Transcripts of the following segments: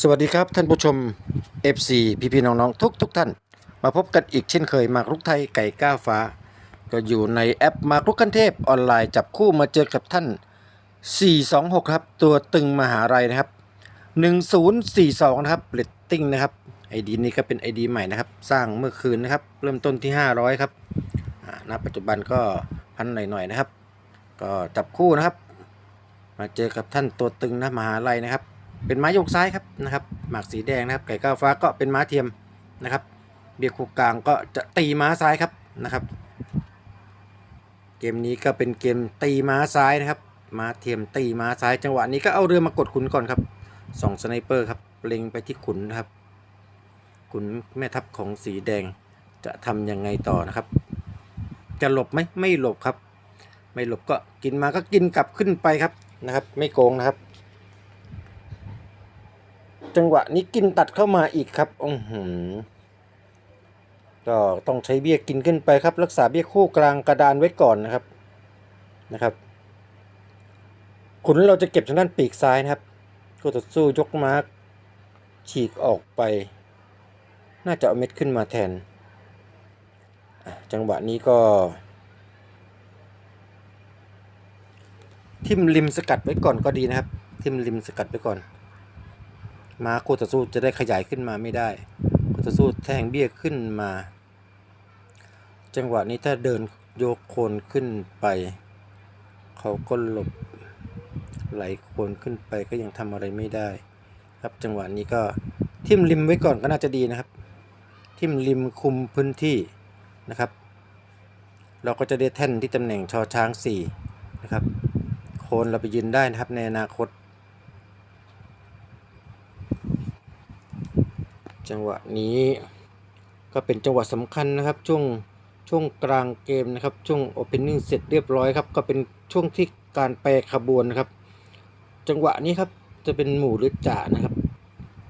สวัสดีครับท่านผู้ชม FC พี่พี่ๆน้องๆทุกทุกๆท่าน มาพบกันอีกเช่นเคยหมากรุกไทยไก่ก้าวฟ้า ก็อยู่ในแอปหมากรุกคันเทพออนไลน์จับคู่มาเจอกับท่าน 426 ครับ ตัวตึงมหาลัยนะครับ 1042 นะครับเรตติ้งนะครับไอดีนี้ก็เป็น ID ใหม่นะครับ สร้างเมื่อคืนนะครับ เริ่มต้นที่ 500 ครับณปัจจุบันก็พันหน่อยๆนะครับ ก็จับคู่นะครับ มาเจอกับท่านตัวตึงนะมหาลัยนะครับ เป็นม้ายกซ้ายครับนะครับ หมากสีแดงนะครับ ไก่ก้าวฟ้าก็เป็นม้าเทียมนะครับ เบียร์คู่กลางก็จะตีม้าซ้ายครับนะครับ เกมนี้ก็เป็นเกมตีม้าซ้ายนะครับ ม้าเทียมตีม้าซ้ายจังหวะนี้ก็เอาเรือมากดขุนก่อนครับสองสไนเปอร์ครับเล็งไปที่ขุนนะครับ ขุนแม่ทัพของสีแดงจะทำยังไงต่อนะครับ จะหลบไหมไม่หลบครับ ไม่หลบก็กินมาก็กินกลับขึ้นไปครับนะครับ ไม่โกงนะครับ จังหวะนี้กินตัดเข้ามาอีกครับอือหือก็ต้องใช้เบี้ยกินขึ้นไปครับ รักษาเบี้ยคู่กลางกระดานไว้ก่อนนะครับนะครับขุนเราจะเก็บทางด้านปีกซ้ายนะครับก็ต่อสู้ยกมาร์กฉีกออกไป น่าจะเอาเม็ดขึ้นมาแทน จังหวะนี้ก็ ทิมริมสกัดไว้ก่อนก็ดีนะครับ ทิมริมสกัดไว้ก่อน ม้าคู่ต่อสู้จะได้ขยายขึ้นมาไม่ได้คู่ต่อสู้แทงเบี้ยขึ้นมา จังหวะนี้ถ้าเดินโยกโคนขึ้นไป เขาก็หลบไหลโคนขึ้นไปก็ยังทำอะไรไม่ได้ ครับจังหวะนี้ก็ทิมริมไว้ก่อนก็น่าจะดีนะครับ ทิมริมคุมพื้นที่นะครับ เราก็จะได้แท่นที่ตำแหน่งชอช้างสี่นะครับโคนเราไปยืนได้นะครับในอนาคต จังหวะนี้ก็เป็นจังหวะสำคัญนะครับ ช่วงช่วงกลางเกมนะครับ ช่วงโอเพนนิ่งเสร็จเรียบร้อยครับ ก็เป็นช่วงที่การแปรขบวนนะครับ จังหวะนี้ครับจะเป็นหมู่หรือจ่านะครับ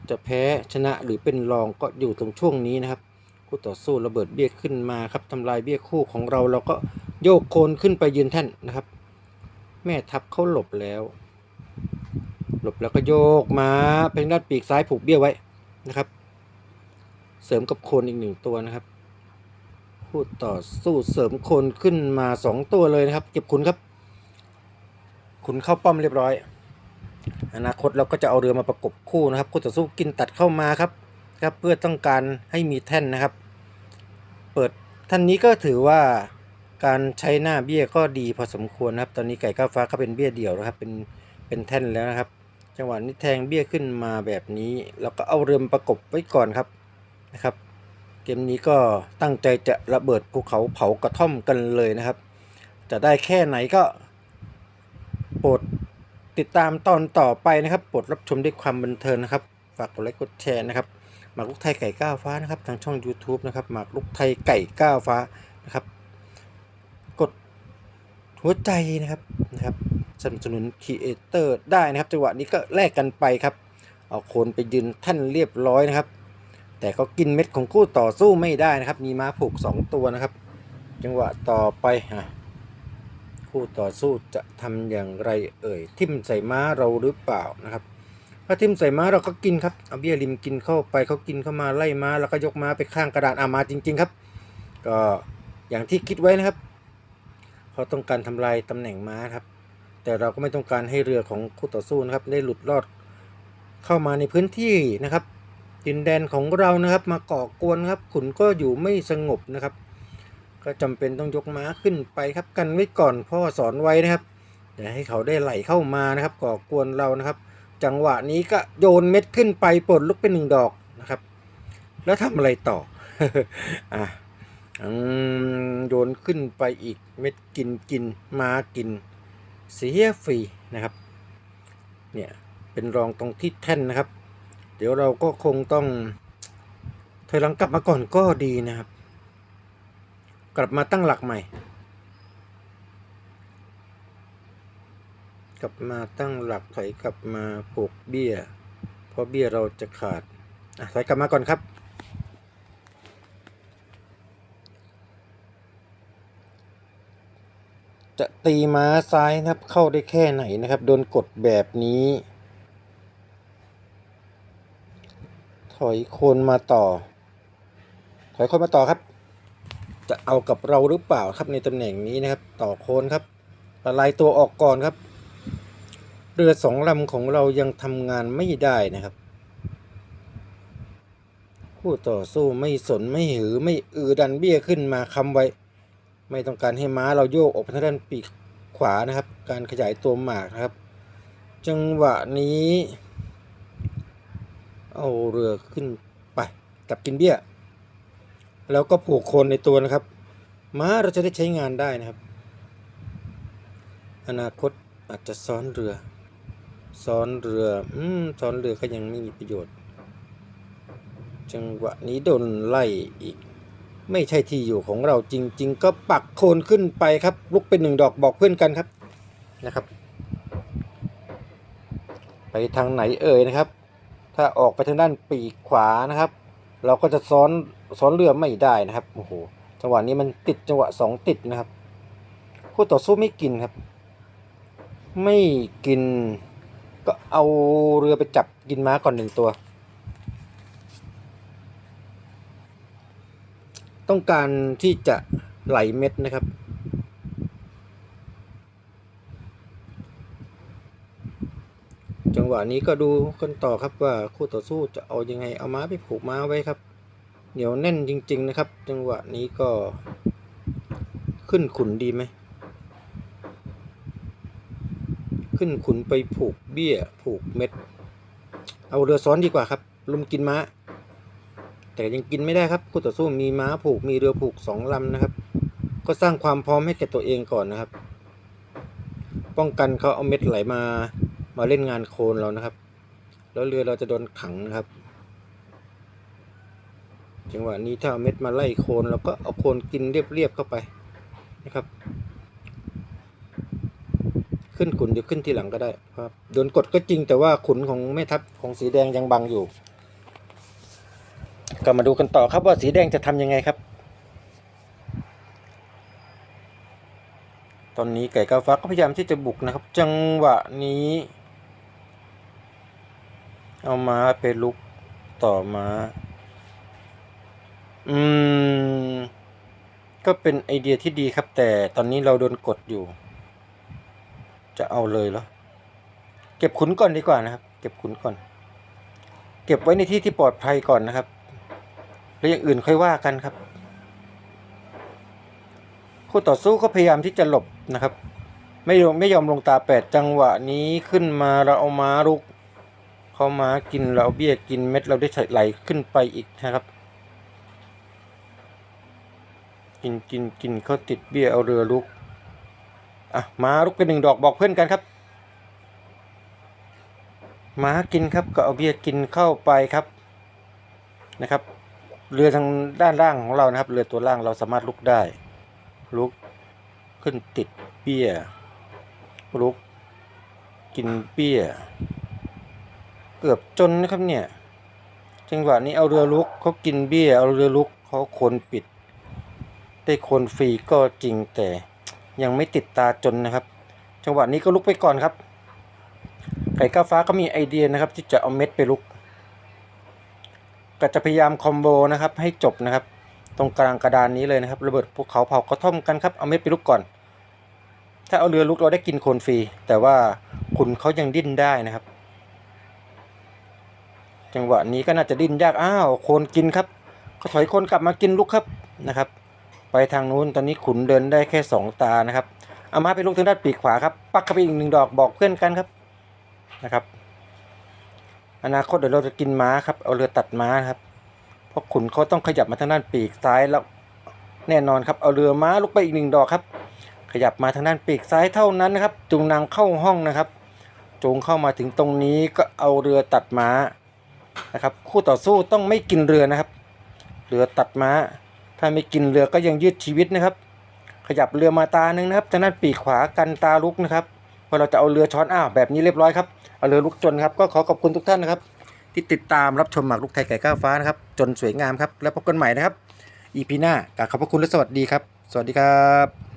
จะแพ้ชนะหรือเป็นรองก็อยู่ตรงช่วงนี้นะครับคู่ต่อสู้ระเบิดเบี้ยขึ้นมาครับทำลายเบี้ยคู่ของเราเราก็โยกโคนขึ้นไปยืนแท่นนะครับ แม่ทัพเขาหลบแล้ว หลบแล้วก็โยกมาเป็นด้านปีกซ้ายผูกเบี้ยไว้นะครับ เสริมกับโคนอีกหนึ่งตัวนะครับพูดต่อสู้เสริมโคนขึ้นมาสองตัวเลยนะครับ เก็บขุนครับขุนเข้าป้อมเรียบร้อย อนาคตเราก็จะเอาเรือมาประกบคู่นะครับคู่ต่อสู้กินตัดเข้ามาครับครับ เพื่อต้องการให้มีแท่นนะครับ เปิดท่านนี้ก็ถือว่าการใช้หน้าเบี้ยก็ดีพอสมควรนะครับ ตอนนี้ไก่ก้าวฟ้าเขาเป็นเบี้ยเดี่ยวนะครับ เป็นเป็นแท่นแล้วนะครับ จังหวะนี้แทงเบี้ยขึ้นมาแบบนี้เราก็เอาเรือมประกบไว้ก่อนครับ นะครับ เกมนี้ก็ตั้งใจจะระเบิดภูเขาเผากระท่อมกันเลยนะครับ จะได้แค่ไหนก็โปรดติดตามตอนต่อไปนะครับโปรดรับชมด้วยความบันเทิงนะครับ ฝากกดไลค์กดแชร์นะครับหมากลูกไทยไก่ก้าวฟ้านะครับ ทางช่อง YouTube นะครับหมากลูกไทยไก่ก้าวฟ้านะครับ กดหัวใจนะครับนะครับสนับสนุนครีเอเตอร์ได้นะครับจังหวะนี้ก็แลกกันไปครับ เอาคนไปยืนท่านเรียบร้อยนะครับ แต่ก็กินเม็ดของคู่ต่อสู้ไม่ได้นะครับ มีม้าผูก 2 ตัวนะครับ จังหวะต่อไปฮะคู่ต่อสู้จะทำอย่างไรเอ่ย ทิ่มใส่ม้าเราหรือเปล่านะครับ ถ้าทิ่มใส่ม้าเราก็กินครับเอาเบี้ยริมกินเข้าไปเขากินเข้ามาไล่ม้าแล้วก็ยกม้าไปข้างกระดานอามาจริง ๆครับ ก็อย่างที่คิดไว้นะครับเขาต้องการทำลายตำแหน่งม้าครับ แต่เราก็ไม่ต้องการให้เรือของคู่ต่อสู้นะครับ ได้หลุดรอดเข้ามาในพื้นที่นะครับ ดินแดนของเรานะครับ มาก่อกวนครับ ขุนก็อยู่ไม่สงบนะครับ ก็จำเป็นต้องยกม้าขึ้นไปครับ กันไว้ก่อนพ่อสอนไว้นะครับอย่าให้เขาได้ไหลเข้ามานะครับ ก่อกวนเรานะครับ จังหวะนี้ก็โยนเม็ดขึ้นไปปลดลุกเป็นหนึ่งดอกนะครับ แล้วทำอะไรต่ออะโยนขึ้นไปอีกเม็ดกินกินมากิน เสียฟรีนะครับ เนี่ยเป็นรองตรงที่แท่นนะครับ เดี๋ยวเราก็คงต้องถอยหลังกลับมาก่อนก็ดีนะครับ กลับมาตั้งหลักใหม่ กลับมาตั้งหลักถอยกลับมาปลูกเบี้ย เพราะเบี้ยเราจะขาดอะถอยกลับมาก่อนครับจะตีม้าซ้ายนะครับเข้าได้แค่ไหนนะครับ โดนกดแบบนี้ ถอยโคนมาต่อ ถอยโคนมาต่อครับ จะเอากับเราหรือเปล่าครับในตำแหน่งนี้นะครับ ต่อโคนครับละลายตัวออกก่อนครับ เรือสองลำของเรายังทำงานไม่ได้นะครับ คู่ต่อสู้ไม่สนไม่หือไม่อือดันเบี้ยขึ้นมาคำไว้ ไม่ต้องการให้ม้าเราโยกออกไปทางด้านปีกขวานะครับ การขยายตัวหมากนะครับ จังหวะนี้ เอาเรือขึ้นไปกับกินเบี้ย แล้วก็ผูกโคนในตัวนะครับ ม้าเราจะได้ใช้งานได้นะครับ อนาคตอาจจะซ้อนเรือ ซ้อนเรือ อืม ซ้อนเรือก็ยังไม่มีประโยชน์ จังหวะนี้โดนไล่อีก ไม่ใช่ที่อยู่ของเราจริง ๆ ก็ปักโคนขึ้นไปครับ ลุกเป็นหนึ่งดอกบอกเพื่อนกันครับ นะครับ ไปทางไหนเอ่ยนะครับ ถ้าออกไปทางด้านปีกขวานะครับ เราก็จะซ้อนซ้อนเรือไม่ได้นะครับโอ้โหจังหวะนี้มันติดจังหวะสองติดนะครับคู่ต่อสู้ไม่กินครับ ไม่กิน ก็เอาเรือไปจับกินม้าก่อนหนึ่งตัว ต้องการที่จะไหลเม็ดนะครับ จังห วะนี้ก็ดูกันต่อครับว่าคู่ต่อสู้จะเอายังไงเอาม้าไปผูกม้าไว้ครับ เหนียวแน่นจริง ๆ นะครับ จังหวะนี้ก็ขึ้นขุนดีไหมขึ้นขุนไปผูกเบี้ยผูกเม็ด เอาเรือซ้อนดีกว่าครับ ลุมกินม้า แต่ยังกินไม่ได้ครับคู่ต่อสู้มีม้าผูกมีเรือผูกสองลำนะครับ ก็สร้างความพร้อมให้แก่ตัวเองก่อนนะครับ ป้องกันเขาเอาเม็ดไหลมา มาเล่นงานโคลนเรานะครับ แล้วเรือเราจะโดนขังนะครับ จังหวะนี้ถ้าเอาเม็ดมาไล่โคลนเราก็เอาโคลนกินเรียบๆเข้าไปนะครับ ขึ้นขุนเดี๋ยวขึ้นทีหลังก็ได้ครับโดนกดก็จริงแต่ว่าขุนของแม่ทัพของสีแดงยังบังอยู่ ก็มาดูกันต่อครับว่าสีแดงจะทำยังไงครับตอนนี้ไก่กาฟ้าก็พยายามที่จะบุกนะครับ จังหวะนี้ เอามาไปลุกต่อมาอืม ก็เป็นไอเดียที่ดีครับ แต่ตอนนี้เราโดนกดอยู่ จะเอาเลยเหรอ เก็บขุนก่อนดีกว่านะครับ เก็บขุนก่อน เก็บไว้ในที่ที่ปลอดภัยก่อนนะครับ แล้วอย่างอื่นค่อยว่ากันครับ คู่ต่อสู้ก็พยายามที่จะหลบนะครับ ไม่ยอมไม่ยอมลงตาแปดจังหวะนี้ขึ้นมาเราเอาม้าลุก เขาม้ากินเราเบี้ยกินเม็ดเราได้ไหลขึ้นไปอีกนะครับ กินกินกินเขาติดเบี้ยเอาเรือลุกอะม้าลุกเป็นหนึ่งดอกบอกเพื่อนกันครับม้ากินครับก็เอาเบี้ยกินเข้าไปครับนะครับ เรือทางด้านล่างของเรานะครับ เรือตัวล่างเราสามารถลุกได้ ลุกขึ้นติดเบี้ยลุก กินเบี้ย เกือบจนนะครับเนี่ยจังหวะนี้เอาเรือลุกเขากินเบี้ยเอาเรือลุกเขาคนปิด ได้คนฟรีก็จริงแต่ยังไม่ติดตาจนนะครับ จังหวะนี้ก็ลุกไปก่อนครับ ไก่ก้าฟ้าก็มีไอเดียนะครับ ที่จะเอาเม็ดไปลุก ก็จะพยายามคอมโบนะครับ ให้จบนะครับ ตรงกลางกระดานนี้เลยนะครับ ระเบิดภูเขาเผากระท่อมกันครับเอาเม็ดไปลุกก่อน ถ้าเอาเรือลุกเราได้กินโคนฟรีแต่ว่าขุนเขายังดิ้นได้นะครับ จังหวะนี้ก็น่าจะดิ้นยากอ้าวโคนกินครับก็ถอยโคนกลับมากินลุกครับนะครับ ไปทางนู้นตอนนี้ขุนเดินได้แค่สองตานะครับเอามาไปลุกทางด้านปีกขวาครับ ปักเข้าไปอีกหนึ่งดอกบอกเพื่อนกันครับนะครับ อนาคตเดี๋ยวเราจะกินม้าครับเอาเรือตัดม้าครับเพราะขุนเขาต้องขยับมาทางด้านปีกซ้ายแล้วแน่นอนครับเอาเรือม้าลุกไปอีกหนึ่งดอกครับ ขยับมาทางด้านปีกซ้ายเท่านั้นนะครับจูงนางเข้าห้องนะครับ จูงเข้ามาถึงตรงนี้ก็เอาเรือตัดม้า นะครับ คู่ต่อสู้ต้องไม่กินเรือนะครับ เรือตัดม้า ถ้าไม่กินเรือก็ยังยืดชีวิตนะครับ ขยับเรือมาตาหนึ่งนะครับทางด้านปีกขวากันตาลุกนะครับพอเราจะเอาเรือช้อนอ้าวแบบนี้เรียบร้อยครับเอาเรือลุกจนครับก็ขอขอบคุณทุกท่านนะครับ ที่ติดตามรับชมหมากลุกไทยไก่ก้าวฟ้านะครับ จนสวยงามครับแล้วพบกันใหม่นะครับอีพีหน้ากราบขอบพระคุณและสวัสดีครับ สวัสดีครับ